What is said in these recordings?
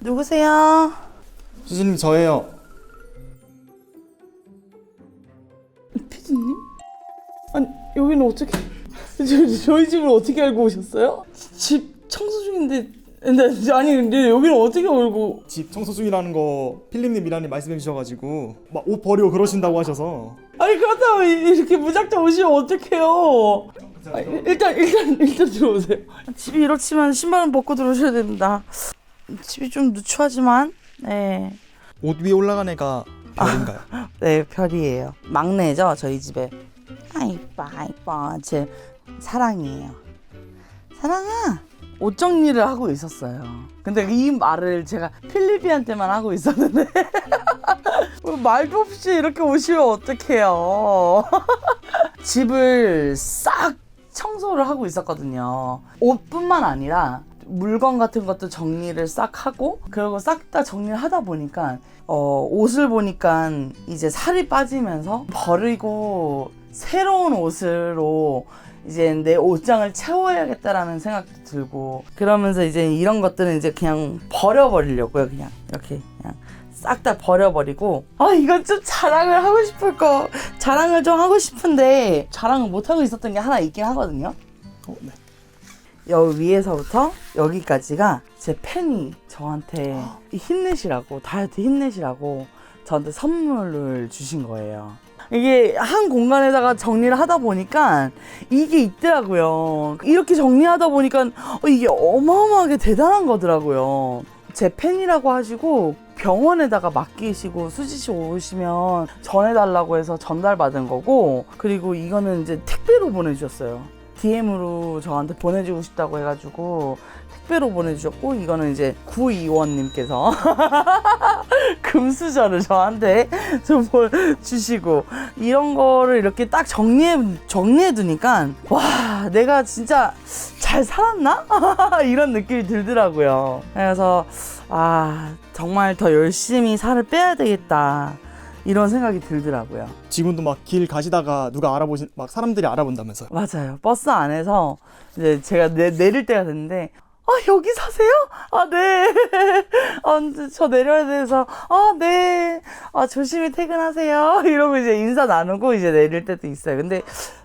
누구세요? 수진님 저예요. 피디님? 아니 여기는 어떻게 저, 저희 집을 어떻게 알고 오셨어요? 집 청소 중인데 근데 아니 근데 여기는 어떻게 알고 집 청소 중이라는 거 필립님 미라님 말씀해 주셔가지고 막 옷 버리고 그러신다고 하셔서 아니 그렇다면 이- 이렇게 무작정 오시면 어떡해요 아니, 일단 일단 일단 들어오세요 집이 이렇지만 신발은 벗고 들어오셔야 됩니다 집이 좀 누추하지만 네, 옷 위에 올라간 애가 별인가요? 네 별이에요. 막내죠 저희 집에. 아 이뻐 아 이뻐 제 사랑이에요. 사랑아 옷 정리를 하고 있었어요. 근데 이 말을 제가 필리비한테만 하고 있었는데. 말도 없이 이렇게 오시면 어떡해요? 집을 싹 청소를 하고 있었거든요. 옷뿐만 아니라 물건 같은 것도 정리를 싹 하고 그리고 싹 다 정리를 하다 보니까 어, 옷을 보니까 이제 살이 빠지면서 버리고 새로운 옷으로 이제 내 옷장을 채워야겠다라는 생각도 들고 그러면서 이제 이런 것들은 이제 그냥 버려버리려고요 그냥 이렇게 그냥 싹 다 버려버리고 아 이건 좀 자랑을 하고 싶을 거 자랑을 좀 하고 싶은데 자랑을 못 하고 있었던 게 하나 있긴 하거든요. 어, 네. 여기 위에서부터 여기까지가 제 팬이 저한테 힘내시라고 다이어트 힘내시라고 저한테 선물을 주신 거예요. 이게 한 공간에다가 정리를 하다 보니까 이게 있더라고요. 이렇게 정리하다 보니까 어, 이게 어마어마하게 대단한 거더라고요. 제 팬이라고 하시고 병원에다가 맡기시고 수지 씨 오시면 전해달라고 해서 전달받은 거고 그리고 이거는 이제 택배로 보내주셨어요. DM으로 저한테 보내주고 싶다고 해가지고 택배로 보내주셨고 이거는 이제 구이원님께서 금수저를 저한테 좀 주시고 이런 거를 이렇게 딱 정리해 정리해 두니까 와 내가 진짜 잘 살았나 이런 느낌이 들더라고요. 그래서 아 정말 더 열심히 살을 빼야 되겠다 이런 생각이 들더라고요. 지금도 막 길 가시다가 누가 알아보신 막 사람들이 알아본다면서요. 맞아요. 버스 안에서 이제 제가 내, 내릴 때가 됐는데 아 여기 사세요? 아 네. 아, 저 내려야 돼서 아 네. 아 조심히 퇴근하세요. 이러고 이제 인사 나누고 이제 내릴 때도 있어요. 근데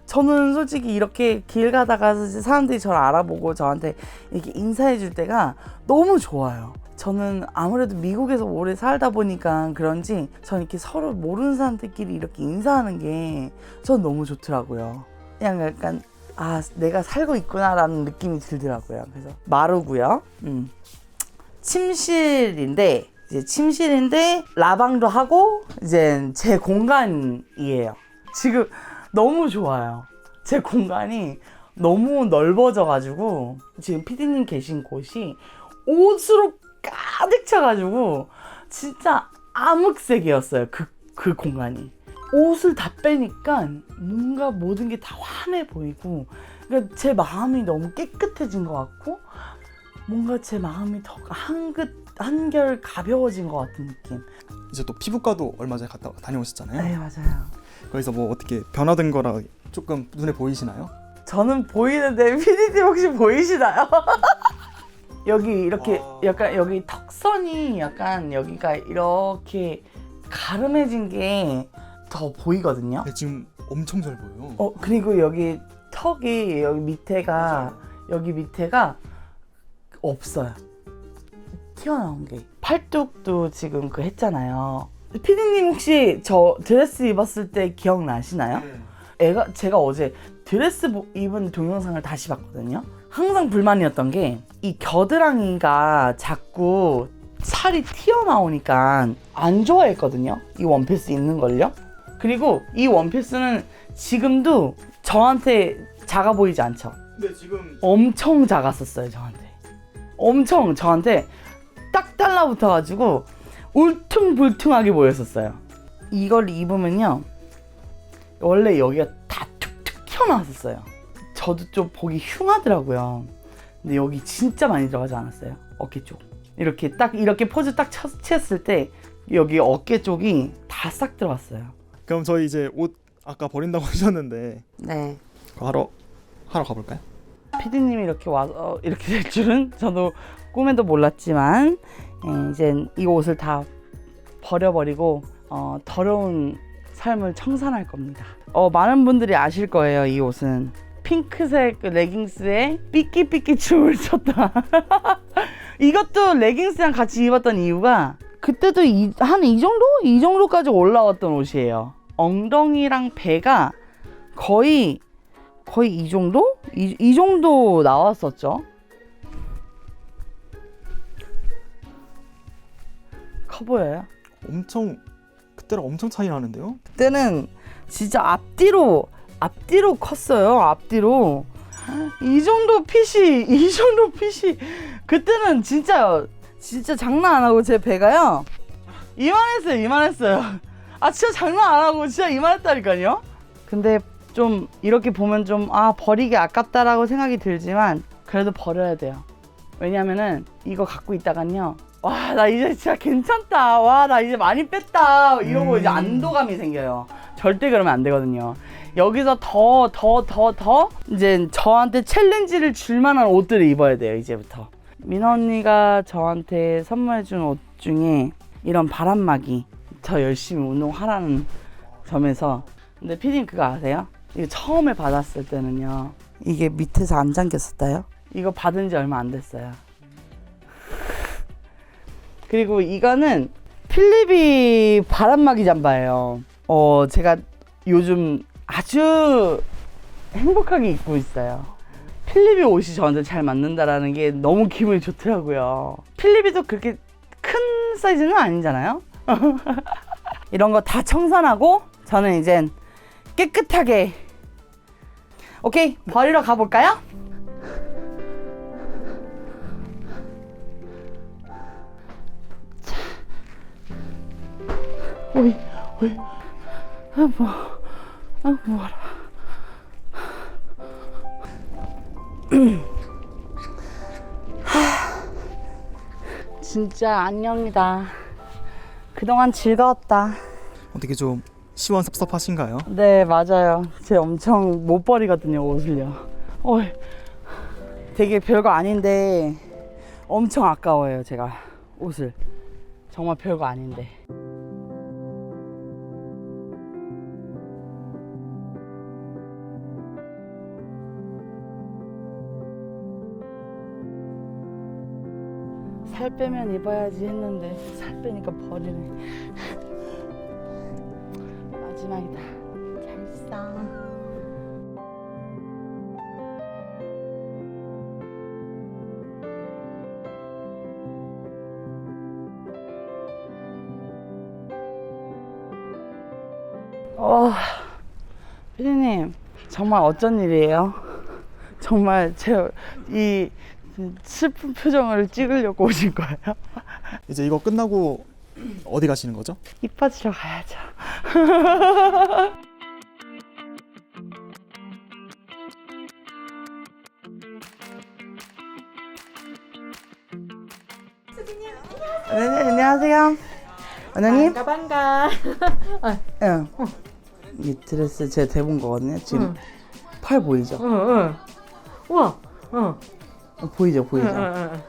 저는 솔직히 이렇게 길 가다가 사람들이 저를 알아보고 저한테 이렇게 인사해 줄 때가 너무 좋아요. 저는 아무래도 미국에서 오래 살다 보니까 그런지 저는 이렇게 서로 모르는 사람들끼리 이렇게 인사하는 게 전 너무 좋더라고요. 그냥 약간 아 내가 살고 있구나라는 느낌이 들더라고요. 그래서 마루고요. 음. 침실인데 이제 침실인데 라방도 하고 이제 제 공간이에요. 지금 너무 좋아요. 제 공간이 너무 넓어져 가지고 지금 피디님 계신 곳이 옷으로 가득 차가지고 진짜 암흑색이었어요. 그, 그 공간이. 옷을 다 빼니까 뭔가 모든 게 다 환해 보이고 그러니까 제 마음이 너무 깨끗해진 것 같고 뭔가 제 마음이 더 한끗 한결 가벼워진 것 같은 느낌. 이제 또 피부과도 얼마 전에 갔다 다녀오셨잖아요. 네 맞아요. 거기서 뭐 어떻게 변화된 거라 조금 눈에 보이시나요? 저는 보이는데 PD님 혹시 보이시나요? 여기 이렇게 아. 약간 여기 턱선이 약간 여기가 이렇게 가름해진 게 더 보이거든요. 네, 지금 엄청 잘 보여요. 어 그리고 여기 턱이 여기 밑에가 여기 밑에가 없어요. 튀어나온 게 팔뚝도 지금 그 했잖아요. 피디님 혹시 저 드레스 입었을 때 기억나시나요? 애가 제가 어제 드레스 보- 입은 동영상을 다시 봤거든요. 항상 불만이었던 게 이 겨드랑이가 자꾸 살이 튀어나오니까 안 좋아했거든요. 이 원피스 입는 걸요. 그리고 이 원피스는 지금도 저한테 작아 보이지 않죠? 근데 지금 엄청 작았었어요 저한테 엄청 저한테 딱 달라붙어가지고 울퉁불퉁하게 보였었어요 이걸 입으면요 원래 여기가 다 툭툭 튀어나왔었어요 저도 좀 보기 흉하더라고요 근데 여기 진짜 많이 들어가지 않았어요 어깨 쪽 이렇게 딱 이렇게 포즈 딱 쳤- 취했을 때 여기 어깨 쪽이 다 싹 들어갔어요 그럼 저희 이제 옷 아까 버린다고 하셨는데 네 하러 하러 가볼까요? 피디님이 이렇게 와서 이렇게 될 줄은 저도 꿈에도 몰랐지만 예, 이제 이 옷을 다 버려버리고 어, 더러운 삶을 청산할 겁니다. 어, 많은 분들이 아실 거예요. 이 옷은 핑크색 그 레깅스에 삐끼삐끼 춤을 췄다. 이것도 레깅스랑 같이 입었던 이유가 그때도 한 이 정도? 이 정도까지 올라왔던 옷이에요. 엉덩이랑 배가 거의 거의 이 정도? 이, 이 정도 나왔었죠. 커 보여요? 엄청 그때랑 엄청 차이 나는데요? 그때는 진짜 앞뒤로 앞뒤로 컸어요. 앞뒤로 이 정도 핏이 이 정도 핏이 그때는 진짜 진짜 장난 안 하고 제 배가요 이만했어요. 이만했어요. 아 진짜 장난 안 하고 진짜 이만했다니까요. 근데 좀 이렇게 보면 좀 아 버리기 아깝다라고 생각이 들지만 그래도 버려야 돼요. 왜냐면은 이거 갖고 있다간요. 와 나 이제 진짜 괜찮다. 와 나 이제 많이 뺐다. 이러고 음. 이제 안도감이 생겨요. 절대 그러면 안 되거든요. 여기서 더 더 더 더 이제 저한테 챌린지를 줄 만한 옷들을 입어야 돼요 이제부터. 민아 언니가 저한테 선물해준 옷 중에 이런 바람막이 더 열심히 운동하라는 점에서 근데 피디님 그거 아세요? 이거 처음에 받았을 때는요 이게 밑에서 안 잠겼었다요? 이거 받은 지 얼마 안 됐어요 그리고 이거는 필립이 바람막이 잠바예요 어 제가 요즘 아주 행복하게 입고 있어요. 필립이 옷이 저한테 잘 맞는다라는 게 너무 기분이 좋더라고요. 필립이도 그렇게 큰 사이즈는 아니잖아요. 이런 거 다 청산하고 저는 이젠 깨끗하게. 오케이 버리러 가볼까요? 자. 오이 오이. 아 뭐, 아 뭐라 진짜 안녕이다 그동안 즐거웠다 어떻게 좀 시원섭섭하신가요? 네 맞아요. 제 엄청 못 버리거든요 옷을요. 어, 되게 별거 아닌데 엄청 아까워요 제가 옷을 정말 별거 아닌데. 살 빼면 입어야지 했는데 살 빼니까 버리네. 마지막이다. 잘 있어. 어, 피디님 정말 어쩐 일이에요? 정말 제 이 슬픈 표정을 찍으려고 오신 거예요? 이제 이거 끝나고 어디 가시는 거죠? 이빠지러 가야죠. 네, 네, 안녕하세요. 원장님? 반가 반가. 응. 이 드레스 제 대본 거거든요. 지금 응. 팔 보이죠? 응, 응. 우와. 응. 어, 보이죠, 응, 보이죠? 응,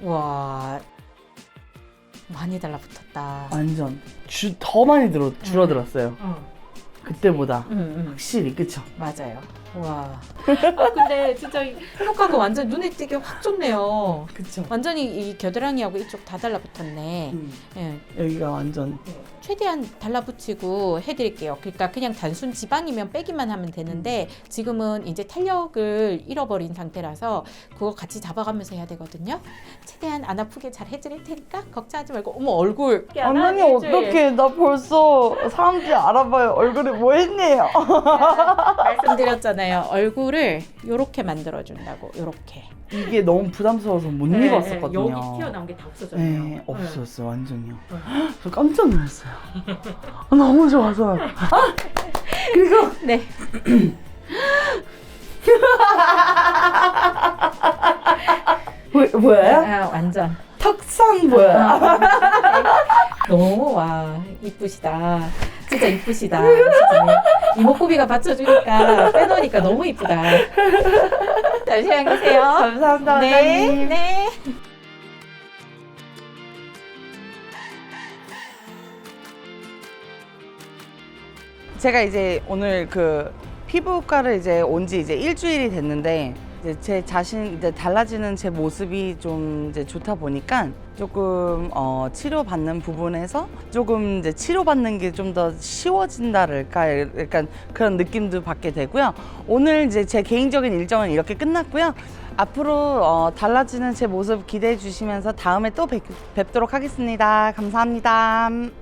응. 와. 많이 달라붙었다. 완전 주, 더 많이 들어, 줄어들었어요. 응. 그때보다 응, 응. 확실히 그쵸? 맞아요. 와. 아, 근데 진짜 이 효과가 완전 눈에 띄게 확 좋네요. 그쵸? 완전히 이 겨드랑이하고 이쪽 다 달라붙었네. 음, 예. 여기가 완전 최대한 달라붙이고 해드릴게요. 그러니까 그냥 단순 지방이면 빼기만 하면 되는데 지금은 이제 탄력을 잃어버린 상태라서 그거 같이 잡아가면서 해야 되거든요. 최대한 안 아프게 잘 해드릴 테니까 걱정하지 말고 어머 얼굴 언니 어떡해 나 벌써 사람들이 알아봐요 얼굴에 뭐 했네요 말씀드렸잖아요. 얼굴을 요렇게 만들어준다고 요렇게 이게 너무 부담스러워서 못 네, 입었었거든요 여기 튀어나온 게 다 없어져요. 네 없었어 요 완전히요 저 깜짝 놀랐어요 아, 너무 좋아서 아 그리고 네. 뭐, 뭐예요? 아, 완전 턱선 보여요 너무 와 이쁘시다. 진짜 이쁘시다. 진짜. 이목구비가 받쳐주니까 빼놓으니까 너무 이쁘다. 잘 사용하세요. 감사합니다, 네, 원장님. 네. 제가 이제 오늘 그 피부과를 이제 온 지 이제 일주일이 됐는데 이제 제 자신 이제 달라지는 제 모습이 좀 이제 좋다 보니까 조금 어 치료 받는 부분에서 조금 이제 치료 받는 게 좀 더 쉬워진다랄까 약간 그런 느낌도 받게 되고요. 오늘 이제 제 개인적인 일정은 이렇게 끝났고요. 앞으로 어 달라지는 제 모습 기대해 주시면서 다음에 또 뵙, 뵙도록 하겠습니다. 감사합니다.